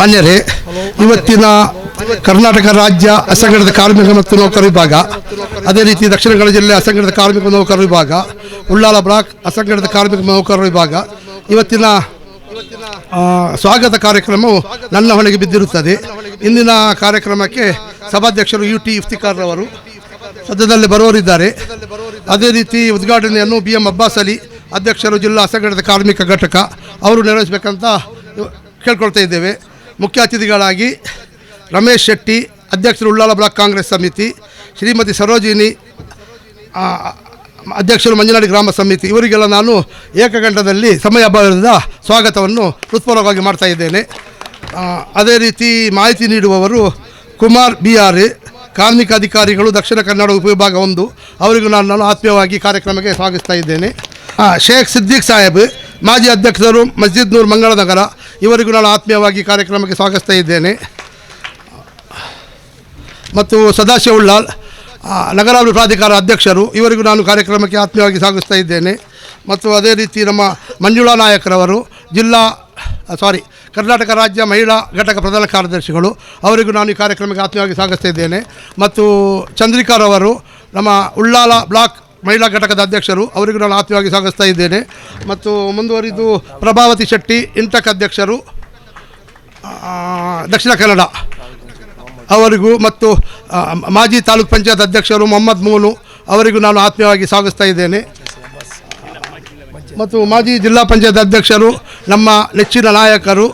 ಮಾನ್ಯರೇ, ಇವತ್ತಿನ ಕರ್ನಾಟಕ ರಾಜ್ಯ ಅಸಂಘಟಿತ ಕಾರ್ಮಿಕ ಮತ್ತು ನೌಕರ ವಿಭಾಗ, ಅದೇ ರೀತಿ ದಕ್ಷಿಣ ಕನ್ನಡ ಜಿಲ್ಲೆ ಅಸಂಘಟಿತ ಕಾರ್ಮಿಕ ನೌಕರ ವಿಭಾಗ, ಉಳ್ಳಾಲ ಬ್ಲಾಕ್ ಅಸಂಘಟಿತ ಕಾರ್ಮಿಕ ನೌಕರ ವಿಭಾಗ, ಇವತ್ತಿನ ಸ್ವಾಗತ ಕಾರ್ಯಕ್ರಮವು ನನ್ನ ಹೊಣೆಗೆ ಬಿದ್ದಿರುತ್ತದೆ. ಇಂದಿನ ಕಾರ್ಯಕ್ರಮಕ್ಕೆ ಸಭಾಧ್ಯಕ್ಷರು ಯು ಟಿ ಇಫ್ತಿಕಾರ್ ಅವರು ಸದ್ಯದಲ್ಲೇ ಬರುವವರಿದ್ದಾರೆ. ಅದೇ ರೀತಿ ಉದ್ಘಾಟನೆಯನ್ನು ಬಿ ಎಂ ಅಬ್ಬಾಸ್ ಅಲಿ, ಅಧ್ಯಕ್ಷರು ಜಿಲ್ಲಾ ಅಸಂಘಟಿತ ಕಾರ್ಮಿಕ ಘಟಕ, ಅವರು ನೆರವೇರಿಸಬೇಕಂತ ಕೇಳ್ಕೊಳ್ತಾ ಇದ್ದೇವೆ. ಮುಖ್ಯ ಅತಿಥಿಗಳಾಗಿ ರಮೇಶ್ ಶೆಟ್ಟಿ, ಅಧ್ಯಕ್ಷರು ಉಳ್ಳಾಲ ಬ್ಲಾಕ್ ಕಾಂಗ್ರೆಸ್ ಸಮಿತಿ, ಶ್ರೀಮತಿ ಸರೋಜಿನಿ ಅಧ್ಯಕ್ಷರು ಮಂಜನಾಡಿ ಗ್ರಾಮ ಸಮಿತಿ. ಇವರಿಗೆಲ್ಲ ನಾನು ಏಕಗಂಟದಲ್ಲಿ ಸಮಯ ಅಭಾವದಿಂದ ಸ್ವಾಗತವನ್ನು ಹೃತ್ಪೂರ್ವಕವಾಗಿ ಮಾಡ್ತಾ ಇದ್ದೇನೆ. ಅದೇ ರೀತಿ ಮಾಹಿತಿ ನೀಡುವವರು ಕುಮಾರ್ ಬಿ ಆರ್ ಕಾರ್ಮಿಕ ಅಧಿಕಾರಿಗಳು ದಕ್ಷಿಣ ಕನ್ನಡ ಉಪವಿಭಾಗ ಒಂದು. ಅವರಿಗೂ ನಾನು ನಾನು ಆತ್ಮೀಯವಾಗಿ ಕಾರ್ಯಕ್ರಮಕ್ಕೆ ಸ್ವಾಗತಿಸ್ತಾ ಇದ್ದೇನೆ. ಶೇಖ್ ಸಿದ್ದಿಕ್ ಸಾಹೇಬ್, ಮಾಜಿ ಅಧ್ಯಕ್ಷರು ಮಸ್ಜಿದ್ ನೂರ್ ಮಂಗಳನಗರ ಇವರಿಗೂ ನಾನು ಆತ್ಮೀಯವಾಗಿ ಕಾರ್ಯಕ್ರಮಕ್ಕೆ ಸ್ವಾಗತಿಸ್ತಾ ಇದ್ದೇನೆ. ಮತ್ತು ಸದಾಶಿವ ಉಳ್ಳಾಲ್ ನಗರಾಭಿವೃದ್ಧಿ ಪ್ರಾಧಿಕಾರ ಅಧ್ಯಕ್ಷರು, ಇವರಿಗೂ ನಾನು ಕಾರ್ಯಕ್ರಮಕ್ಕೆ ಆತ್ಮೀಯವಾಗಿ ಸ್ವಾಗತಿಸ್ತಾ ಇದ್ದೇನೆ. ಮತ್ತು ಅದೇ ರೀತಿ ನಮ್ಮ ಮಂಜುಳಾ ನಾಯಕರವರು, ಜಿಲ್ಲಾ ಸಾರಿ ಕರ್ನಾಟಕ ರಾಜ್ಯ ಮಹಿಳಾ ಘಟಕ ಪ್ರಧಾನ ಕಾರ್ಯದರ್ಶಿಗಳು, ಅವರಿಗೂ ನಾನು ಈ ಕಾರ್ಯಕ್ರಮಕ್ಕೆ ಆತ್ಮೀಯವಾಗಿ ಸ್ವಾಗತಿಸ್ತಾ ಇದ್ದೇನೆ. ಮತ್ತು ಚಂದ್ರಿಕಾರವರು, ನಮ್ಮ ಉಳ್ಳಾಲ ಬ್ಲಾಕ್ ಮಹಿಳಾ ಘಟಕದ ಅಧ್ಯಕ್ಷರು, ಅವರಿಗೂ ನಾನು ಆತ್ಮೀಯವಾಗಿ ಸ್ವಾಗತಿಸ್ತಾ ಇದ್ದೇನೆ. ಮತ್ತು ಮುಂದುವರಿದು ಪ್ರಭಾವತಿ ಶೆಟ್ಟಿ, ಇಂಟಕ್ ಅಧ್ಯಕ್ಷರು ದಕ್ಷಿಣ ಕನ್ನಡ ಅವರಿಗೂ ಮತ್ತು ಮಾಜಿ ತಾಲೂಕ್ ಪಂಚಾಯತ್ ಅಧ್ಯಕ್ಷರು ಮೊಹಮ್ಮದ್ ಮೂನು ಅವರಿಗೂ ನಾನು ಆತ್ಮೀಯವಾಗಿ ಸ್ವಾಗತಿಸ್ತಾ ಇದ್ದೇನೆ. ಮತ್ತು ಮಾಜಿ ಜಿಲ್ಲಾ ಪಂಚಾಯತ್ ಅಧ್ಯಕ್ಷರು, ನಮ್ಮ ನೆಚ್ಚಿನ ನಾಯಕರು,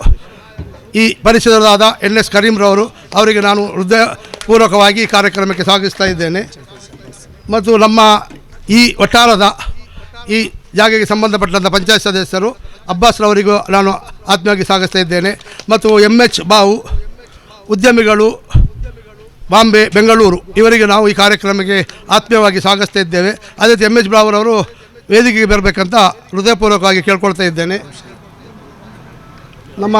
ಈ ಪರಿಸರದಾದ ಎನ್ ಎಸ್ ಕರೀಂರವರು ಅವರಿಗೆ ನಾನು ಹೃದಯಪೂರ್ವಕವಾಗಿ ಕಾರ್ಯಕ್ರಮಕ್ಕೆ ಸ್ವಾಗತಿಸ್ತಾ ಇದ್ದೇನೆ. ಮತ್ತು ನಮ್ಮ ಈ ಒಟ್ಟಾರದ ಈ ಜಾಗಕ್ಕೆ ಸಂಬಂಧಪಟ್ಟಂಥ ಪಂಚಾಯತ್ ಸದಸ್ಯರು ಅಬ್ಬಾಸ್ರವರಿಗೂ ನಾನು ಆತ್ಮೀಯವಾಗಿ ಸಾಗಿಸ್ತಾ ಇದ್ದೇನೆ. ಮತ್ತು ಎಂ ಎಚ್ ಬಾವು ಉದ್ಯಮಿಗಳು ಬಾಂಬೆ ಬೆಂಗಳೂರು ಇವರಿಗೆ ನಾವು ಈ ಕಾರ್ಯಕ್ರಮಕ್ಕೆ ಆತ್ಮೀಯವಾಗಿ ಸಾಗಿಸ್ತಾ ಇದ್ದೇವೆ. ಅದೇ ರೀತಿ ಎಂ ಎಚ್ ಬಾವುರವರು ವೇದಿಕೆಗೆ ಬರಬೇಕಂತ ಹೃದಯಪೂರ್ವಕವಾಗಿ ಕೇಳ್ಕೊಳ್ತಾ ಇದ್ದೇನೆ. ನಮ್ಮ.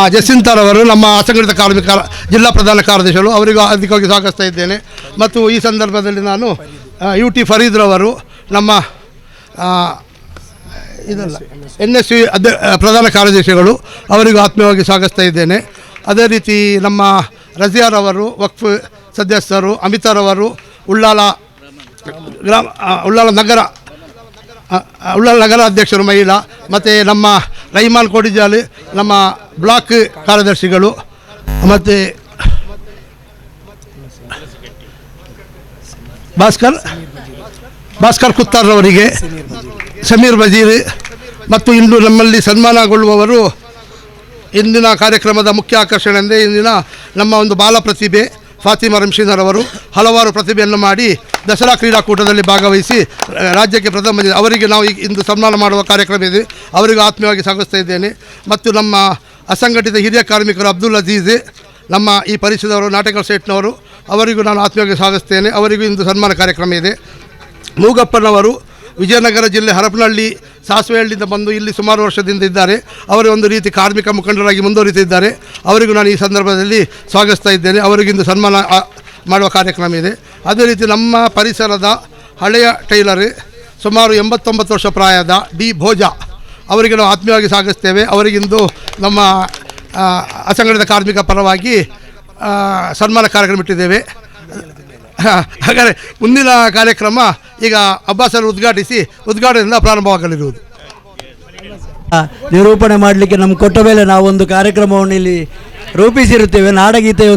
ಆ ನಮ್ಮ ಅಸಂಘಟಿತ ಕಾರ್ಮಿಕರ ಜಿಲ್ಲಾ ಪ್ರಧಾನ ಕಾರ್ಯದರ್ಶಿಗಳು, ಅವರಿಗೂ ಅಧಿಕವಾಗಿ ಸ್ವಾಗತಿಸ್ತಾ ಇದ್ದೇನೆ. ಮತ್ತು ಈ ಸಂದರ್ಭದಲ್ಲಿ ನಾನು ಯು ಟಿ ಫರೀದ್ರವರು ನಮ್ಮ ಇದಲ್ಲ, ಎನ್ ಎಸ್ ವಿ ಅಧ್ಯ ಪ್ರಧಾನ ಕಾರ್ಯದರ್ಶಿಗಳು, ಅವರಿಗೂ ಆತ್ಮೀಯವಾಗಿ ಸ್ವಾಗತಿಸ್ತಾ ಇದ್ದೇನೆ. ಅದೇ ರೀತಿ ನಮ್ಮ ರಜಿಯಾರವರು ವಕ್ಫ್ ಸದಸ್ಯರು ಅಮಿತಾರವರು ಉಳ್ಳಾಲ ಗ್ರಾಮ ಉಳ್ಳಾಲ ನಗರ ಉಳ್ಳಾಲ ನಗರ ಅಧ್ಯಕ್ಷರು ಮಹಿಳಾ, ಮತ್ತು ನಮ್ಮ ರೈಮಾನ್ ಕೋಡಿಜಾಲಿ, ನಮ್ಮ ಬ್ಲಾಕ್ ಕಾರ್ಯದರ್ಶಿಗಳು, ಮತ್ತು ಭಾಸ್ಕರ್ ಭಾಸ್ಕರ್ ಕುತ್ತಾರ್ರವರಿಗೆ, ಸಮೀರ್ ಬಜೀರ್ ಮತ್ತು ಇಂದು ನಮ್ಮಲ್ಲಿ ಸನ್ಮಾನಗೊಳ್ಳುವವರು ಇಂದಿನ ಕಾರ್ಯಕ್ರಮದ ಮುಖ್ಯ ಆಕರ್ಷಣೆ ಅಂದರೆ ಇಂದಿನ ನಮ್ಮ ಒಂದು ಬಾಲ ಪ್ರತಿಭೆ. ಫಾತಿಮಾ ಅವರು ಹಲವಾರು ಪ್ರತಿಭೆಯನ್ನು ಮಾಡಿ ದಸರಾ ಕ್ರೀಡಾಕೂಟದಲ್ಲಿ ಭಾಗವಹಿಸಿ ರಾಜ್ಯಕ್ಕೆ ಪ್ರಥಮ ಅವರಿಗೆ ನಾವು ಈ, ಇಂದು ಸನ್ಮಾನ ಮಾಡುವ ಕಾರ್ಯಕ್ರಮ ಇದೆ. ಅವರಿಗೂ ಆತ್ಮೀಯವಾಗಿ ಸಾಗಿಸ್ತಾ ಇದ್ದೇನೆ. ಮತ್ತು ನಮ್ಮ ಅಸಂಘಟಿತ ಹಿರಿಯ ಕಾರ್ಮಿಕರು ಅಬ್ದುಲ್ ಅಜೀಜ್, ನಮ್ಮ ಈ ಪರಿಸರದವರು ನಾಟಕ ಸೇಟ್ನವರು, ಅವರಿಗೂ ನಾನು ಆತ್ಮೀಯವಾಗಿ ಸಾಗಿಸ್ತೇನೆ ಅವರಿಗೂ ಇಂದು ಸನ್ಮಾನ ಕಾರ್ಯಕ್ರಮ ಇದೆ. ಮೂಗಪ್ಪನವರು ವಿಜಯನಗರ ಜಿಲ್ಲೆ ಹರಪನಹಳ್ಳಿ ಸಾಸಿವೆಹಳ್ಳಿಯಿಂದ ಬಂದು ಇಲ್ಲಿ ಸುಮಾರು ವರ್ಷದಿಂದ ಇದ್ದಾರೆ. ಅವರು ಒಂದು ರೀತಿ ಕಾರ್ಮಿಕ ಮುಖಂಡರಾಗಿ ಮುಂದುವರಿತಿದ್ದಾರೆ. ಅವರಿಗೂ ನಾನು ಈ ಸಂದರ್ಭದಲ್ಲಿ ಸ್ವಾಗತಿಸ್ತಾ ಇದ್ದೇನೆ. ಅವರಿಗಿಂದು ಸನ್ಮಾನ ಮಾಡುವ ಕಾರ್ಯಕ್ರಮ ಇದೆ. ಅದೇ ರೀತಿ ನಮ್ಮ ಪರಿಸರದ ಹಳೆಯ ಟೈಲರ್, ಸುಮಾರು ಎಂಬತ್ತೊಂಬತ್ತು ವರ್ಷ ಪ್ರಾಯದ ಡಿ ಭೋಜ, ಅವರಿಗೆ ನಾವು ಆತ್ಮೀಯವಾಗಿ ಸ್ವಾಗತಿಸ್ತೇವೆ. ಅವರಿಗಿಂದು ನಮ್ಮ ಅಸಂಘಟಿತ ಕಾರ್ಮಿಕ ಪರವಾಗಿ ಸನ್ಮಾನ ಕಾರ್ಯಕ್ರಮ ಇಟ್ಟಿದ್ದೇವೆ. ಹಾಗಾದರೆ ಮುಂದಿನ ಕಾರ್ಯಕ್ರಮ ಈಗ ಅಬ್ಬಾಸನ್ನು ಉದ್ಘಾಟಿಸಿ ಉದ್ಘಾಟನೆಯಿಂದ ಪ್ರಾರಂಭವಾಗಲಿರುವುದು. ನಿರೂಪಣೆ ಮಾಡಲಿಕ್ಕೆ ನಮ್ಮ ಕೊಟ್ಟ ಮೇಲೆ ನಾವೊಂದು ಕಾರ್ಯಕ್ರಮವನ್ನು ಇಲ್ಲಿ ರೂಪಿಸಿರುತ್ತೇವೆ. ನಾಡಗೀತೆಯೊಂದಿಗೆ